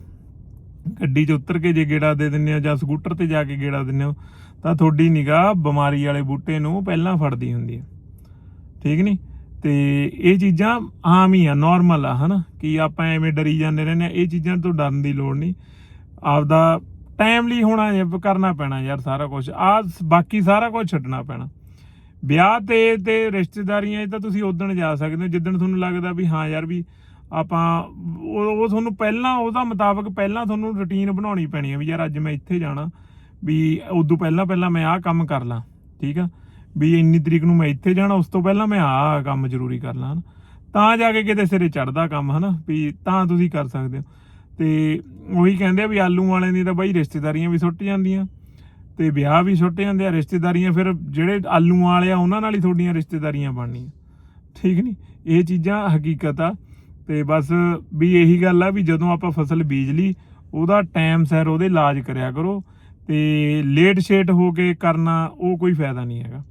ਗੱਡੀ 'ਚ ਉਤਰ ਕੇ ਜੇ ਗੇੜਾ ਦੇ ਦਿੰਦੇ ਹੋ ਜਾਂ ਸਕੂਟਰ ਤੇ ਜਾ ਕੇ ਗੇੜਾ ਦਿੰਦੇ ਹੋ, ਤਾਂ ਤੁਹਾਡੀ ਨਿਗਾਹ ਬਿਮਾਰੀ ਵਾਲੇ ਬੂਟੇ ਨੂੰ ਪਹਿਲਾਂ ਫੜਦੀ ਹੁੰਦੀ ਹੈ ਠੀਕ ਨਹੀਂ? ਤੇ ਇਹ ਚੀਜ਼ਾਂ ਆਮ ਹੀ ਆ ਨਾਰਮਲ ਆ, ਹਨਾ? ਕਿ ਆਪਾਂ ਐਵੇਂ ਡਰੀ ਜਾਂਦੇ ਰਹਿੰਦੇ ਆ, ਇਹ ਚੀਜ਼ਾਂ ਤੋਂ ਡਰਨ ਦੀ ਲੋੜ ਨਹੀਂ। ਆਪਦਾ ਟਾਈਮਲੀ ਹੋਣਾ ਕਰਨਾ ਪੈਣਾ ਯਾਰ ਸਾਰਾ ਕੁਝ ਆ ਬਾਕੀ ਸਾਰਾ ਕੁਝ ਛੱਡਣਾ ਪੈਣਾ। ਵਿਆਹ ਤੇ ਤੇ ਰਿਸ਼ਤੇਦਾਰੀਆਂ 'ਚ ਤਾਂ ਤੁਸੀਂ ਉਦਣ ਜਾ ਸਕਦੇ ਹੋ, ਜਿੱਦਣ ਤੁਹਾਨੂੰ ਲੱਗਦਾ ਵੀ ਹਾਂ ਯਾਰ ਵੀ ਆਪਾਂ ਉਹ ਉਹ ਤੁਹਾਨੂੰ ਪਹਿਲਾਂ, ਉਹਦਾ ਮੁਤਾਬਕ ਪਹਿਲਾਂ ਤੁਹਾਨੂੰ ਰੁਟੀਨ ਬਣਾਉਣੀ ਪੈਣੀ ਹੈ ਵੀ ਯਾਰ ਅੱਜ ਮੈਂ ਇੱਥੇ ਜਾਣਾ, ਵੀ ਉਦੋਂ ਪਹਿਲਾਂ ਪਹਿਲਾਂ ਮੈਂ ਆਹ ਕੰਮ ਕਰ ਲਾਂ, ਠੀਕ ਆ? ਵੀ ਇੰਨੀ ਤਰੀਕ ਨੂੰ ਮੈਂ ਇੱਥੇ ਜਾਣਾ, ਉਸ ਤੋਂ ਪਹਿਲਾਂ ਮੈਂ ਆ ਕੰਮ ਜ਼ਰੂਰੀ ਕਰ ਲਾਂ ਹਨਾ। ਤਾਂ ਜਾ ਕੇ ਕਿਤੇ ਸਿਰੇ ਚੜਦਾ ਕੰਮ ਹਨਾ, ਵੀ ਤਾਂ ਤੁਸੀਂ ਕਰ ਸਕਦੇ ਹੋ। ਤੇ ਉਹੀ ਕਹਿੰਦੇ ਆ ਵੀ ਆਲੂ ਵਾਲਿਆਂ ਦੀ ਤਾਂ ਬਾਈ ਰਿਸ਼ਤੇਦਾਰੀਆਂ ਵੀ ਸੁੱਟ ਜਾਂਦੀਆਂ। ਤੇ ਵਿਆਹ ਵੀ ਸੁੱਟ ਜਾਂਦੇ ਆ, ਰਿਸ਼ਤੇਦਾਰੀਆਂ ਫਿਰ ਜਿਹੜੇ ਆਲੂਆਂ ਵਾਲੇ ਆ, ਉਹਨਾਂ ਨਾਲ ਹੀ ਤੁਹਾਡੀਆਂ ਰਿਸ਼ਤੇਦਾਰੀਆਂ ਬਣਨੀਆਂ। ਠੀਕ ਨਹੀਂ ਇਹ ਚੀਜ਼ਾਂ ਹਕੀਕਤ ਆ। ਤੇ ਬਸ ਵੀ ਇਹੀ ਗੱਲ ਆ ਵੀ ਜਦੋਂ ਆਪਾਂ ਫਸਲ ਬੀਜ ਲਈ, ਉਹਦਾ ਟਾਈਮ ਸਿਰ ਉਹਦੇ ਇਲਾਜ ਕਰਿਆ ਕਰੋ। ਤੇ ਲੇਟ ਸ਼ੇਟ ਹੋ ਕੇ ਕਰਨਾ, ਉਹ ਕੋਈ ਫਾਇਦਾ ਨਹੀਂ ਹੈਗਾ।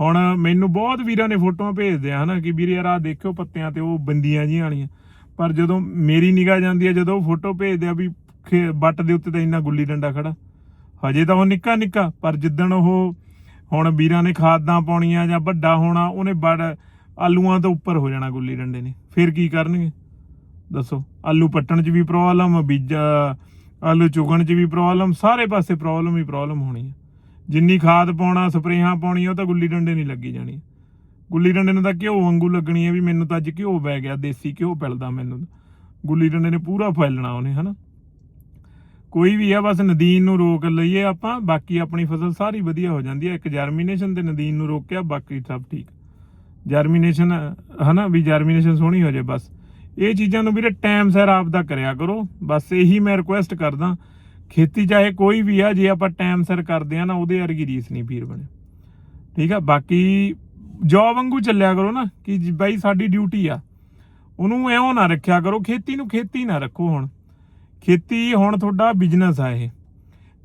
ਹੁਣ ਮੈਨੂੰ ਬਹੁਤ ਵੀਰਾਂ ਨੇ ਫੋਟੋਆਂ ਭੇਜਦੇ ਆ, ਹਨਾ, ਕਿ ਵੀਰੇ ਯਾਰ ਆ ਦੇਖਿਓ ਪੱਤਿਆਂ ਤੇ ਉਹ ਬੰਦੀਆਂ ਜੀਆਂ ਵਾਲੀਆਂ। ਪਰ ਜਦੋਂ ਮੇਰੀ ਨਿਗਾਹ ਜਾਂਦੀ ਹੈ ਜਦੋਂ ਫੋਟੋ ਭੇਜਦੇ ਆ ਵੀ ਖੇ- ਬੱਟ ਦੇ ਉੱਤੇ ਤਾਂ ਇੰਨਾ ਗੁੱਲੀ ਡੰਡਾ ਖੜਾ। ਹਜੇ ਤਾਂ ਉਹ ਨਿੱਕਾ ਨਿੱਕਾ, ਪਰ ਜਿੱਦਣ ਉਹ ਹੁਣ ਵੀਰਾਂ ਨੇ ਖਾਦਾਂ ਪਾਉਣੀਆਂ ਜਾਂ ਵੱਡਾ ਹੋਣਾ, ਉਹਨੇ ਬੜ ਆਲੂਆਂ ਤੋਂ ਉੱਪਰ ਹੋ ਜਾਣਾ ਗੁੱਲੀ ਡੰਡੇ ਨੇ। ਫਿਰ ਕੀ ਕਰਨਗੇ? ਦੱਸੋ। ਆਲੂ ਪੱਟਣ 'ਚ ਵੀ ਪ੍ਰੋਬਲਮ ਬੀਜਾ, ਆਲੂ ਚੁਗਣ 'ਚ ਵੀ ਪ੍ਰੋਬਲਮ ਸਾਰੇ ਪਾਸੇ ਪ੍ਰੋਬਲਮ ਹੀ ਪ੍ਰੋਬਲਮ ਹੋਣੀ ਹੈ ਜਿੰਨੀ ਖਾਦ ਪਾਉਣਾ, ਸਪਰੇਹਾਂ ਪਾਉਣੀ ਉਹ ਤਾਂ ਗੁੱਲੀ ਡੰਡੇ ਨਹੀਂ ਲੱਗੀ ਜਾਣੀ। ਗੁੱਲੀ ਡੰਡੇ ਨੂੰ ਤਾਂ ਘਿਓ ਵਾਂਗੂ ਲੱਗਣੀ ਹੈ ਵੀ ਮੈਨੂੰ ਤਾਂ ਅੱਜ ਘਿਓ ਪੈ ਗਿਆ, ਦੇਸੀ ਘਿਓ ਪਿਲਦਾ ਮੈਨੂੰ। ਗੁੱਲੀ ਡੰਡੇ ਨੇ ਪੂਰਾ ਫੈਲਣਾ ਉਹਨੇ, ਹਨਾ? ਕੋਈ ਵੀ ਆ, ਬਸ ਨਦੀਨ ਨੂੰ ਰੋਕ ਲਈਏ ਆਪਾਂ, ਬਾਕੀ ਆਪਣੀ ਫਸਲ ਸਾਰੀ ਵਧੀਆ ਹੋ ਜਾਂਦੀ ਹੈ। ਇੱਕ ਜਰਮੀਨੇਸ਼ਨ ਤੇ ਨਦੀਨ ਨੂੰ ਰੋਕਿਆ, ਬਾਕੀ ਸਭ ਠੀਕ। ਜਰਮੀਨੇਸ਼ਨ ਹਨਾ? ਵੀ ਜਰਮੀਨੇਸ਼ਨ ਸੋਹਣੀ ਹੋ ਜਾਏ ਬਸ। ਇਹ ਚੀਜ਼ਾਂ ਨੂੰ ਵੀਰੇ ਟਾਈਮ ਸਿਰ ਆਪ ਦਾ ਕਰਿਆ ਕਰੋ। ਬਸ ਇਹੀ ਮੈਂ ਰਿਕੁਐਸਟ ਕਰਦਾ ਖੇਤੀ ਚਾਹੇ ਕੋਈ ਵੀ ਆ, ਜੇ ਆਪਾਂ ਟਾਈਮ ਸਿਰ ਕਰਦੇ ਆ ਨਾ, ਉਹਦੇ ਵਰਗੀ ਰੀਸ ਨਹੀਂ ਪੀਰ ਬਣੇ। ਠੀਕ ਆ? ਬਾਕੀ ਜੋਬ ਵਾਂਗੂ ਚੱਲਿਆ ਕਰੋ ਨਾ, ਕਿ ਜੀ ਬਾਈ ਸਾਡੀ ਡਿਊਟੀ ਆ। ਉਹਨੂੰ ਐਉਂ ਨਾ ਰੱਖਿਆ ਕਰੋ, ਖੇਤੀ ਨੂੰ ਖੇਤੀ ਨਾ ਰੱਖੋ ਹੁਣ। ਖੇਤੀ ਹੁਣ ਤੁਹਾਡਾ ਬਿਜ਼ਨਸ ਆ ਇਹ।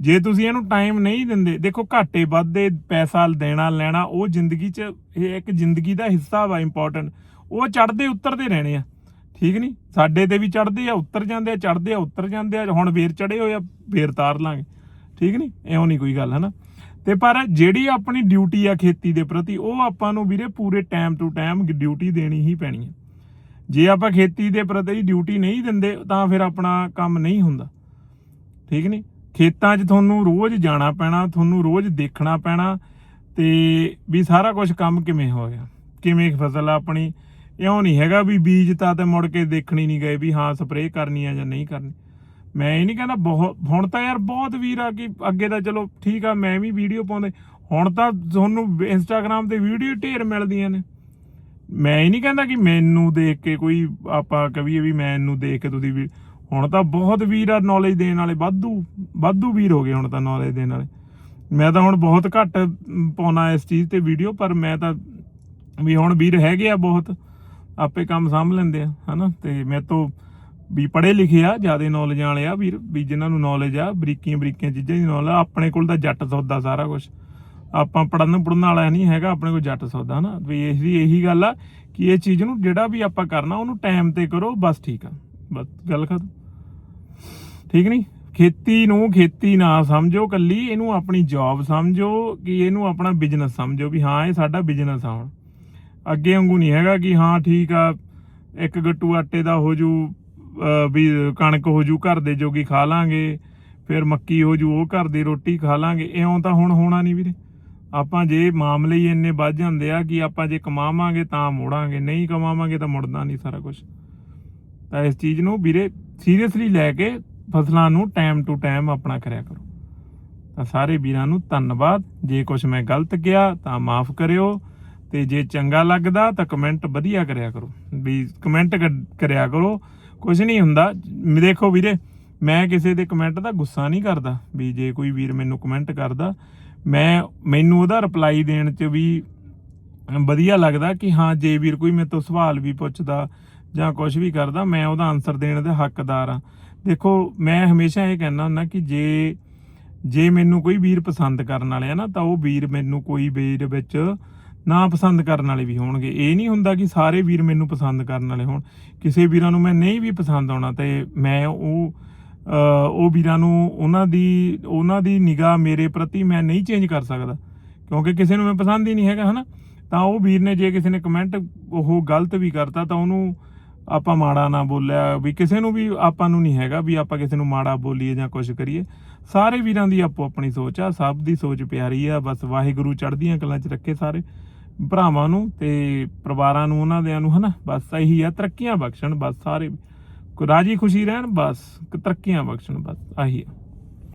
ਜੇ ਤੁਸੀਂ ਇਹਨੂੰ ਟਾਈਮ ਨਹੀਂ ਦਿੰਦੇ, ਦੇਖੋ ਘਾਟੇ ਵੱਧਦੇ, ਪੈਸਾ ਦੇਣਾ, ਲੈਣਾ, ਉਹ ਜ਼ਿੰਦਗੀ 'ਚ ਇਹ ਇੱਕ ਜ਼ਿੰਦਗੀ ਦਾ ਹਿੱਸਾ ਵਾ ਇੰਪੋਰਟੈਂਟ ਉਹ ਚੜਦੇ ਉਤਰਦੇ ਰਹਿਣੇ ਆ। ਠੀਕ ਨਹੀਂ ਸਾਡੇ ਤੇ ਵੀ ਚੜਦੇ ਆ, ਉੱਤਰ ਜਾਂਦੇ ਆ ਚੜਦੇ ਆ, ਉੱਤਰ ਜਾਂਦੇ ਆ, ਹੁਣ ਵੇਰ ਚੜੇ ਹੋਏ ਆ ਵੇਰ ਤਾਰ ਲਾਂਗੇ। ਠੀਕ ਨਹੀਂ ਐਉਂ ਨਹੀਂ ਕੋਈ ਗੱਲ, ਹਨਾ? ਤੇ ਪਰ ਜਿਹੜੀ ਆਪਣੀ ਡਿਊਟੀ ਆ ਖੇਤੀ ਦੇ ਪ੍ਰਤੀ, ਉਹ ਆਪਾਂ ਨੂੰ ਵੀਰੇ ਪੂਰੇ ਟਾਈਮ ਟੂ ਟਾਈਮ ਡਿਊਟੀ ਦੇਣੀ ਹੀ ਪੈਣੀ ਹੈ ਜੇ ਆਪਾਂ ਖੇਤੀ ਦੇ ਪ੍ਰਤੀ ਡਿਊਟੀ ਨਹੀਂ ਦਿੰਦੇ, ਤਾਂ ਫਿਰ ਆਪਣਾ ਕੰਮ ਨਹੀਂ ਹੁੰਦਾ। ਠੀਕ ਨਹੀਂ ਖੇਤਾਂ 'ਚ ਤੁਹਾਨੂੰ ਰੋਜ਼ ਜਾਣਾ ਪੈਣਾ, ਤੁਹਾਨੂੰ ਰੋਜ਼ ਦੇਖਣਾ ਪੈਣਾ, ਤੇ ਵੀ ਸਾਰਾ ਕੁਝ ਕੰਮ ਕਿਵੇਂ ਹੋ ਗਿਆ? ਕਿਵੇਂ ਫਸਲ ਆਪਣੀ? ਇਉਂ ਨਹੀਂ ਹੈਗਾ ਵੀ ਬੀਜ ਤਾਂ ਤੇ ਮੁੜ ਕੇ ਦੇਖਣੀ ਨਹੀਂ ਗਏ ਵੀ ਹਾਂ ਸਪਰੇਅ ਕਰਨੀ ਆ ਜਾਂ ਨਹੀਂ ਕਰਨੀ। ਮੈਂ ਇਹ ਨਹੀਂ ਕਹਿੰਦਾ ਬਹੁਤ ਹੁਣ ਤਾਂ ਯਾਰ ਬਹੁਤ ਵੀਰ ਆ ਕਿ ਅੱਗੇ ਤਾਂ ਚਲੋ ਠੀਕ ਆ, ਮੈਂ ਵੀ ਵੀਡੀਓ ਪਾਉਂਦੇ। ਹੁਣ ਤਾਂ ਤੁਹਾਨੂੰ ਇੰਸਟਾਗ੍ਰam ਤੇ ਵੀਡੀਓ ਢੇਰ ਮਿਲਦੀਆਂ ਨੇ। ਮੈਂ ਇਹ ਨਹੀਂ ਕਹਿੰਦਾ ਕਿ ਮੈਨੂੰ ਦੇਖ ਕੇ ਕੋਈ ਆਪਾਂ ਕਹੀਏ ਵੀ ਮੈਨੂੰ ਦੇਖ ਕੇ ਤੁਸੀਂ ਵੀ, ਹੁਣ ਤਾਂ ਬਹੁਤ ਵੀਰ ਆ ਨੌਲੇਜ ਦੇਣ ਵਾਲੇ, ਵਾਧੂ ਵਾਧੂ ਵੀਰ ਹੋ ਗਏ ਹੁਣ ਤਾਂ ਨੌਲੇਜ ਦੇਣ ਵਾਲੇ। ਮੈਂ ਤਾਂ ਹੁਣ ਬਹੁਤ ਘੱਟ ਪਾਉਣਾ ਇਸ ਚੀਜ਼ ਤੇ ਵੀਡੀਓ, ਪਰ ਮੈਂ ਤਾਂ ਵੀ ਹੁਣ ਵੀਰ ਹੈਗੇ ਆ ਬਹੁਤ। ਆਪੇ ਕੰਮ ਸਾਂਭ ਲੈਂਦੇ ਆ, ਹਨਾ? ਤੇ ਮੈਂ ਤੋਂ ਵੀ ਪੜ੍ਹੇ ਲਿਖੇ ਆ, ਜ਼ਿਆਦਾ ਨੌਲੇਜ ਵਾਲੇ ਆ ਵੀਰ ਵੀ ਜਿਨ੍ਹਾਂ ਨੂੰ ਨੌਲੇਜ ਆ, ਬਰੀਕੀਆਂ ਬਰੀਕੀਆਂ ਚੀਜ਼ਾਂ ਦੀ ਨੌਲੇਜ ਆਪਣੇ ਕੋਲ ਤਾਂ ਜੱਟ ਸੌਦਾ ਸਾਰਾ ਕੁਝ ਆਪਾਂ ਪੜਨ ਪੜਨ ਵਾਲਾ ਨਹੀਂ ਹੈਗਾ, ਆਪਣੇ ਕੋਲ ਜੱਟ ਸੌਦਾ, ਹਨਾ? ਵੀ ਇਹਦੀ ਇਹੀ ਗੱਲ ਆ ਕਿ ਇਹ ਚੀਜ਼ ਨੂੰ ਜਿਹੜਾ ਵੀ ਆਪਾਂ ਕਰਨਾ, ਉਹਨੂੰ ਟਾਈਮ ਤੇ ਕਰੋ, ਬਸ ਠੀਕ ਆ। ਬਸ, ਗੱਲ ਖਤਮ। ਠੀਕ ਨਹੀਂ ਖੇਤੀ ਨੂੰ ਖੇਤੀ ਨਾ ਸਮਝੋ ਕੱਲੀ, ਇਹਨੂੰ ਆਪਣੀ ਜੌਬ ਸਮਝੋ, ਕਿ ਇਹਨੂੰ ਆਪਣਾ ਬਿਜ਼ਨਸ ਸਮਝੋ ਵੀ ਹਾਂ, ਇਹ ਸਾਡਾ ਬਿਜ਼ਨਸ ਆ ਹੁਣ। ਅੱਗੇ ਵਾਂਗੂ ਨਹੀਂ ਹੈਗਾ ਕਿ ਹਾਂ ਠੀਕ ਆ, ਇੱਕ ਗੱਟੂ ਆਟੇ ਦਾ ਹੋ ਜੂ ਵੀ ਕਣਕ ਹੋ ਜੂ, ਘਰ ਦੇ ਜੋਗੀ ਖਾ ਲਾਂਗੇ, ਫਿਰ ਮੱਕੀ ਹੋ ਜੂ, ਉਹ ਘਰ ਦੀ ਰੋਟੀ ਖਾ ਲਾਂਗੇ, ਇਉਂ ਤਾਂ ਹੁਣ ਹੋਣਾ ਨਹੀਂ ਵੀਰੇ। ਆਪਾਂ ਜੇ ਮਾਮਲੇ ਹੀ ਇੰਨੇ ਵੱਧ ਜਾਂਦੇ ਆ ਕਿ ਆਪਾਂ ਜੇ ਕਮਾਵਾਂਗੇ ਤਾਂ ਮੋੜਾਂਗੇ, ਨਹੀਂ ਕਮਾਵਾਂਗੇ ਤਾਂ ਮੁੜਦਾ ਨਹੀਂ ਸਾਰਾ ਕੁਝ ਤਾਂ ਇਸ ਚੀਜ਼ ਨੂੰ ਵੀਰੇ ਸੀਰੀਅਸਲੀ ਲੈ ਕੇ ਫਸਲਾਂ ਨੂੰ ਟਾਈਮ ਟੂ ਟਾਈਮ ਆਪਣਾ ਕਰਿਆ ਕਰੋ। ਤਾਂ ਸਾਰੇ ਵੀਰਾਂ ਨੂੰ ਧੰਨਵਾਦ। ਜੇ ਕੁਝ ਮੈਂ ਗਲਤ ਕਿਹਾ ਤਾਂ ਮਾਫ ਕਰਿਓ। ਤੇ ਜੇ ਚੰਗਾ ਲੱਗਦਾ ਤਾਂ ਕਮੈਂਟ ਵਧੀਆ ਕਰਿਆ ਕਰੋ। ਵੀ ਕਮੈਂਟ ਕਰਿਆ ਕਰੋ। ਕੁਝ ਨਹੀਂ ਹੁੰਦਾ। ਦੇਖੋ ਵੀਰੇ, ਮੈਂ ਕਿਸੇ ਦੇ ਕਮੈਂਟ ਦਾ ਗੁੱਸਾ ਨਹੀਂ ਕਰਦਾ। ਵੀ ਜੇ ਕੋਈ ਵੀਰ ਮੈਨੂੰ ਕਮੈਂਟ ਕਰਦਾ, ਮੈਂ ਮੈਨੂੰ ਉਹਦਾ ਰਿਪਲਾਈ ਦੇਣ 'ਚ ਵੀ ਵਧੀਆ ਲੱਗਦਾ ਕਿ ਹਾਂ, ਜੇ ਵੀਰ ਕੋਈ ਮੇਰੇ ਤੋਂ ਸਵਾਲ ਵੀ ਪੁੱਛਦਾ ਜਾਂ ਕੁਝ ਵੀ ਕਰਦਾ, ਮੈਂ ਉਹਦਾ ਆਨਸਰ ਦੇਣ ਦੇ ਹੱਕਦਾਰ ਆ ਦੇਖੋ, ਮੈਂ ਹਮੇਸ਼ਾ ਇਹ ਕਹਿੰਦਾ ਹੁੰਦਾ ਕਿ ਜੇ ਜੇ ਮੈਨੂੰ ਕੋਈ ਵੀਰ ਪਸੰਦ ਕਰਨ ਵਾਲੇ ਆ ਨਾ, ਤਾਂ ਉਹ ਵੀਰ ਮੈਨੂੰ ਕੋਈ ਵੀਰ ਵਿੱਚ ਨਾ ਪਸੰਦ ਕਰਨ ਵਾਲੇ ਵੀ ਹੋਣਗੇ। ਇਹ ਨਹੀਂ ਹੁੰਦਾ ਕਿ ਸਾਰੇ ਵੀਰ ਮੈਨੂੰ ਪਸੰਦ ਕਰਨ ਵਾਲੇ ਹੋਣ। ਕਿਸੇ ਵੀਰਾਂ ਨੂੰ ਮੈਂ ਨਹੀਂ ਵੀ ਪਸੰਦ ਆਉਣਾ ਤੇ ਮੈਂ ਉਹ ਉਹ ਵੀਰਾਂ ਨੂੰ ਉਹਨਾਂ ਦੀ ਉਹਨਾਂ ਦੀ ਨਿਗਾਹ ਮੇਰੇ ਪ੍ਰਤੀ ਮੈਂ ਨਹੀਂ ਚੇਂਜ ਕਰ ਸਕਦਾ। ਕਿਉਂਕਿ ਕਿਸੇ ਨੂੰ ਮੈਂ ਪਸੰਦ ਹੀ ਨਹੀਂ ਹੈਗਾ, ਹਨਾ? ਤਾਂ ਉਹ ਵੀਰ ਨੇ ਜੇ ਕਿਸੇ ਨੇ ਕਮੈਂਟ ਉਹ ਗਲਤ ਵੀ ਕਰਤਾ ਤਾਂ ਉਹਨੂੰ ਆਪਾਂ ਮਾੜਾ ਨਾ ਬੋਲਿਆ ਵੀ ਕਿਸੇ ਨੂੰ ਵੀ ਆਪਾਂ ਨੂੰ ਨਹੀਂ ਹੈਗਾ ਵੀ ਆਪਾਂ ਕਿਸੇ ਨੂੰ ਮਾੜਾ ਬੋਲੀਏ ਜਾਂ ਕੁਝ ਕਰੀਏ। ਸਾਰੇ ਵੀਰਾਂ ਦੀ ਆਪੋ ਆਪਣੀ ਸੋਚ ਆ, ਸਭ ਦੀ ਸੋਚ ਪਿਆਰੀ ਆ, ਬਸ ਵਾਹਿਗੁਰੂ ਚੜ੍ਹਦੀਆਂ ਕਲਾਂ 'ਚ ਰੱਖੇ ਸਾਰੇ। ਭਰਾਵਾਂ ਨੂੰ ਤੇ ਪਰਿਵਾਰਾਂ ਨੂੰ, ਉਹਨਾਂ ਦਿਆਂ ਨੂੰ, ਹਨਾ? ਬਸ ਇਹੀ ਆ, ਤਰੱਕੀਆਂ ਬਖਸ਼ਣ, ਬਸ ਸਾਰੇ। ਰਾਜੀ ਖੁਸ਼ੀ ਰਹਿਣ, ਬਸ ਤਰੱਕੀਆਂ ਬਖਸ਼ਣ, ਬਸ, ਆਹੀ ਆ।